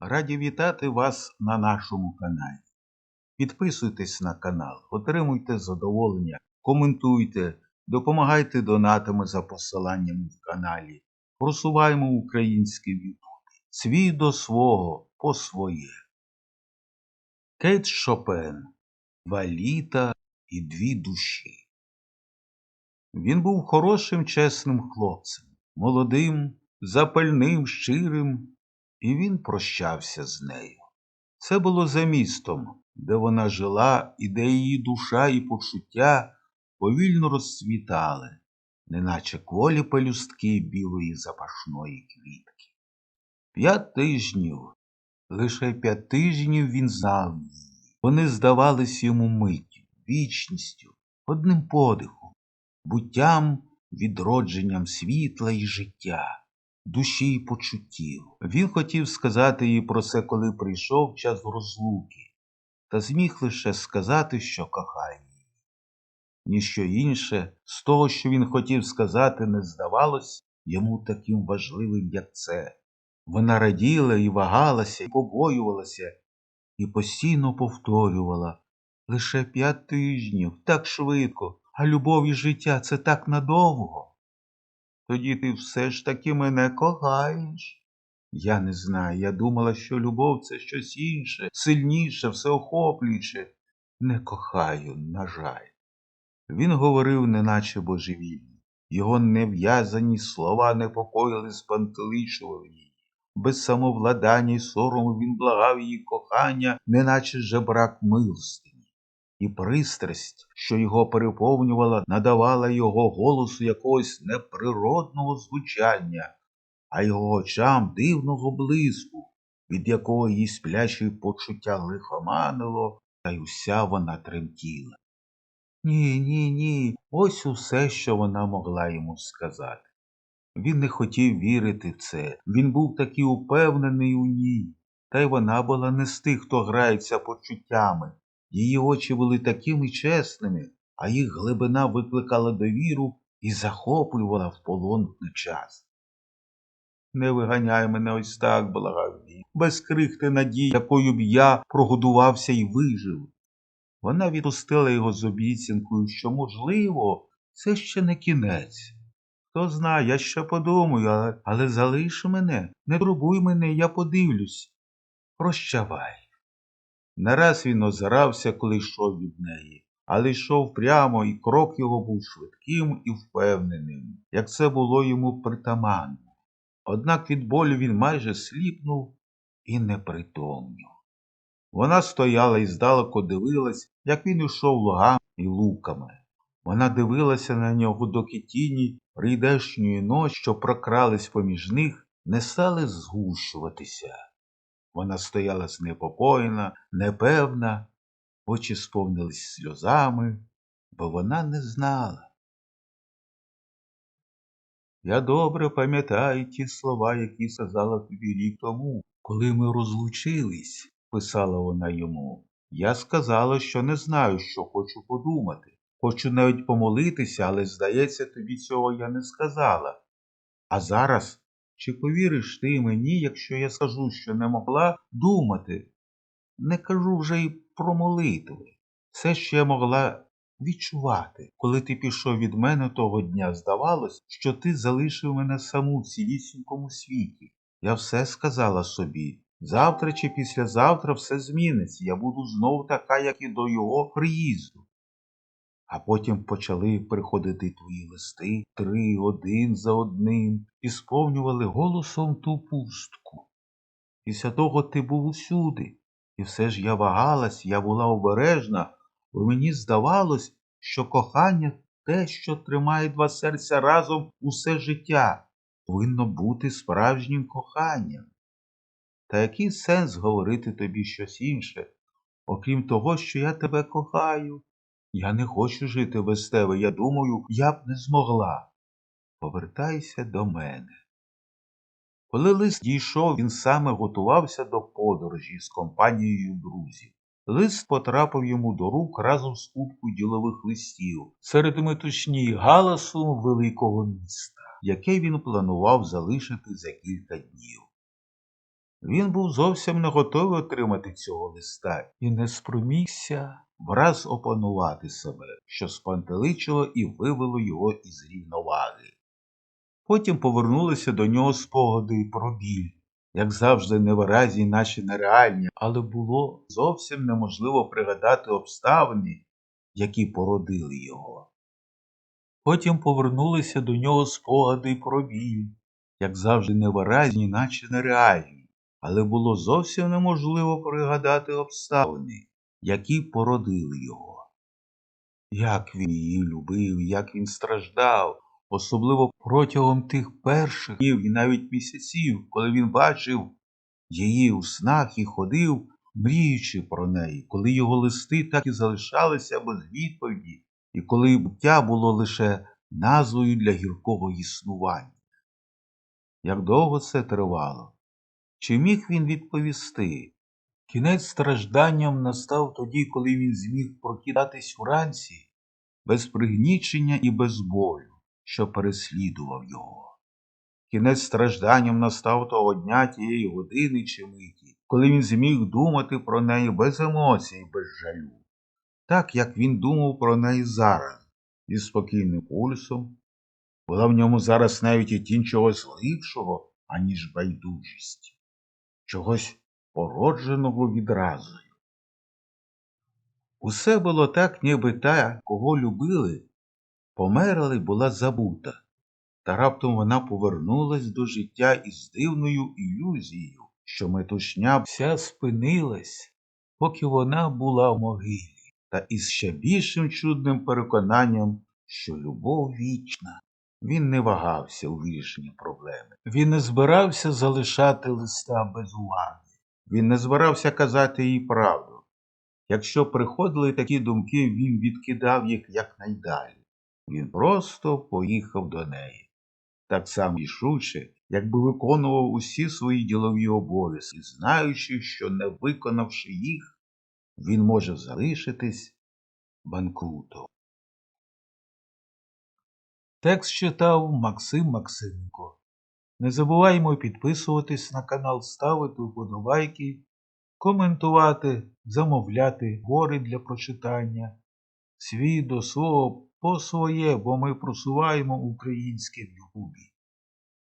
Раді вітати вас на нашому каналі. Підписуйтесь на канал, отримуйте задоволення, коментуйте, допомагайте донатами за посиланнями в каналі. Просуваємо український в Ютубі. Свій до свого по своє. Кейт Шопен. Два літа і дві душі. Він був хорошим, чесним хлопцем, молодим, запальним, щирим, і він прощався з нею. Це було за містом, де вона жила і де її душа і почуття повільно розцвітали, неначе кволі пелюстки білої запашної квітки. П'ять тижнів, лише п'ять тижнів він знав її. Вони здавались йому миттю, вічністю, одним подихом, буттям, відродженням світла і життя, душі і почуттів. Він хотів сказати їй про це, коли прийшов час розлуки, та зміг лише сказати, що кохає її. Ніщо інше з того, що він хотів сказати, не здавалось йому таким важливим, як це. Вона раділа і вагалася, і побоювалася, і постійно повторювала лише п'ять тижнів, так швидко, а любов і життя це так надовго. Тоді ти все ж таки мене кохаєш. Я не знаю, я думала, що любов це щось інше, сильніше, всеохоплююче. Не кохаю, на жаль. Він говорив, неначе божевільний. Його нев'язані слова непокоїли, спантеличували її. Без самовладання й сорому він благав її кохання, неначе жебрак милостині. І пристрасть, що його переповнювала, надавала його голосу якогось неприродного звучання, а його очам дивного блиску, від якого її сплячі почуття лихоманило, та й уся вона тремтіла. Ні, ні, ні, ось усе, що вона могла йому сказати. Він не хотів вірити в це, він був такий упевнений у ній, та й вона була не з тих, хто грається почуттями. Її очі були такими чесними, а їх глибина викликала довіру і захоплювала в полон на час. Не виганяй мене ось так, благав він, без крихти надій, якою б я прогодувався і вижив. Вона відпустила його з обіцянкою, що, можливо, це ще не кінець. Хто знає, я ще подумаю, але, але залиш мене, не турбуй мене, я подивлюсь. Прощавай. Нараз він озирався, коли йшов від неї, але йшов прямо, і крок його був швидким і впевненим, як це було йому притаманно. Однак від болю він майже сліпнув і непритомнів. Вона стояла і здалеку дивилась, як він йшов лугами і луками. Вона дивилася на нього, доки тіні прийдешньої ночі, що прокрались поміж них, не стали згущуватися. Вона стояла знепокоєна, непевна, очі сповнились сльозами, бо вона не знала. Я добре пам'ятаю ті слова, які сказала тобі рік тому, коли ми розлучились, писала вона йому. Я сказала, що не знаю, що хочу подумати. Хочу навіть помолитися, але, здається, тобі цього я не сказала. А зараз чи повіриш ти мені, якщо я скажу, що не могла думати? Не кажу вже й про молитви. Все, що я могла відчувати. Коли ти пішов від мене того дня, здавалось, що ти залишив мене саму в цілісінькому світі. Я все сказала собі. Завтра чи післязавтра все зміниться, я буду знову така, як і до його приїзду. А потім почали приходити твої листи три один за одним і сповнювали голосом ту пустку. Після того ти був усюди, і все ж я вагалась, я була обережна, бо мені здавалось, що кохання те, що тримає два серця разом усе життя, повинно бути справжнім коханням. Та який сенс говорити тобі щось інше, окрім того, що я тебе кохаю? Я не хочу жити без тебе. Я думаю, я б не змогла. Повертайся до мене. Коли лист дійшов, він саме готувався до подорожі з компанією друзів. Лист потрапив йому до рук разом з кубкою ділових листів серед метушні галасу великого міста, яке він планував залишити за кілька днів. Він був зовсім не готовий отримати цього листа і не спромігся враз опанувати себе, що спантеличило і вивело його із рівноваги. Потім повернулися до нього спогади про біль, як завжди невиразні, наче нереальні, але було зовсім неможливо пригадати обставини, які породили його. Потім повернулися до нього спогади про біль, як завжди невиразні, наче нереальні, але було зовсім неможливо пригадати обставини, які породили його. Як він її любив, як він страждав, особливо протягом тих перших днів і навіть місяців, коли він бачив її у снах і ходив, мріючи про неї, коли його листи так і залишалися без відповіді, і коли буття було лише назвою для гіркого існування. Як довго це тривало? Чи міг він відповісти? Кінець стражданням настав тоді, коли він зміг прокидатись уранці без пригнічення і без болю, що переслідував його. Кінець стражданням настав того дня тієї години чи миті, коли він зміг думати про неї без емоцій, без жалю, так як він думав про неї зараз, зі спокійним пульсом. Була в ньому зараз навіть і тінь чогось глибшого, аніж байдужість, чогось породженого відразою. Усе було так, ніби та, кого любили, померла й була забута, та раптом вона повернулась до життя із дивною ілюзією, що метушня вся спинилась, поки вона була в могилі, та із ще більшим чудним переконанням, що любов вічна. Він не вагався у вирішенні проблеми. Він не збирався залишати листа без уваги. Він не збирався казати їй правду. Якщо приходили такі думки, він відкидав їх якнайдалі. Він просто поїхав до неї. Так само рішуче, якби виконував усі свої ділові обов'язки, знаючи, що не виконавши їх, він може залишитись банкрутом. Текст читав Максим Максименко. Не забуваймо підписуватись на канал, ставити вподобайки, коментувати, замовляти гори для прочитання, свій до свого по своє, бо ми просуваємо українське в Ютубі.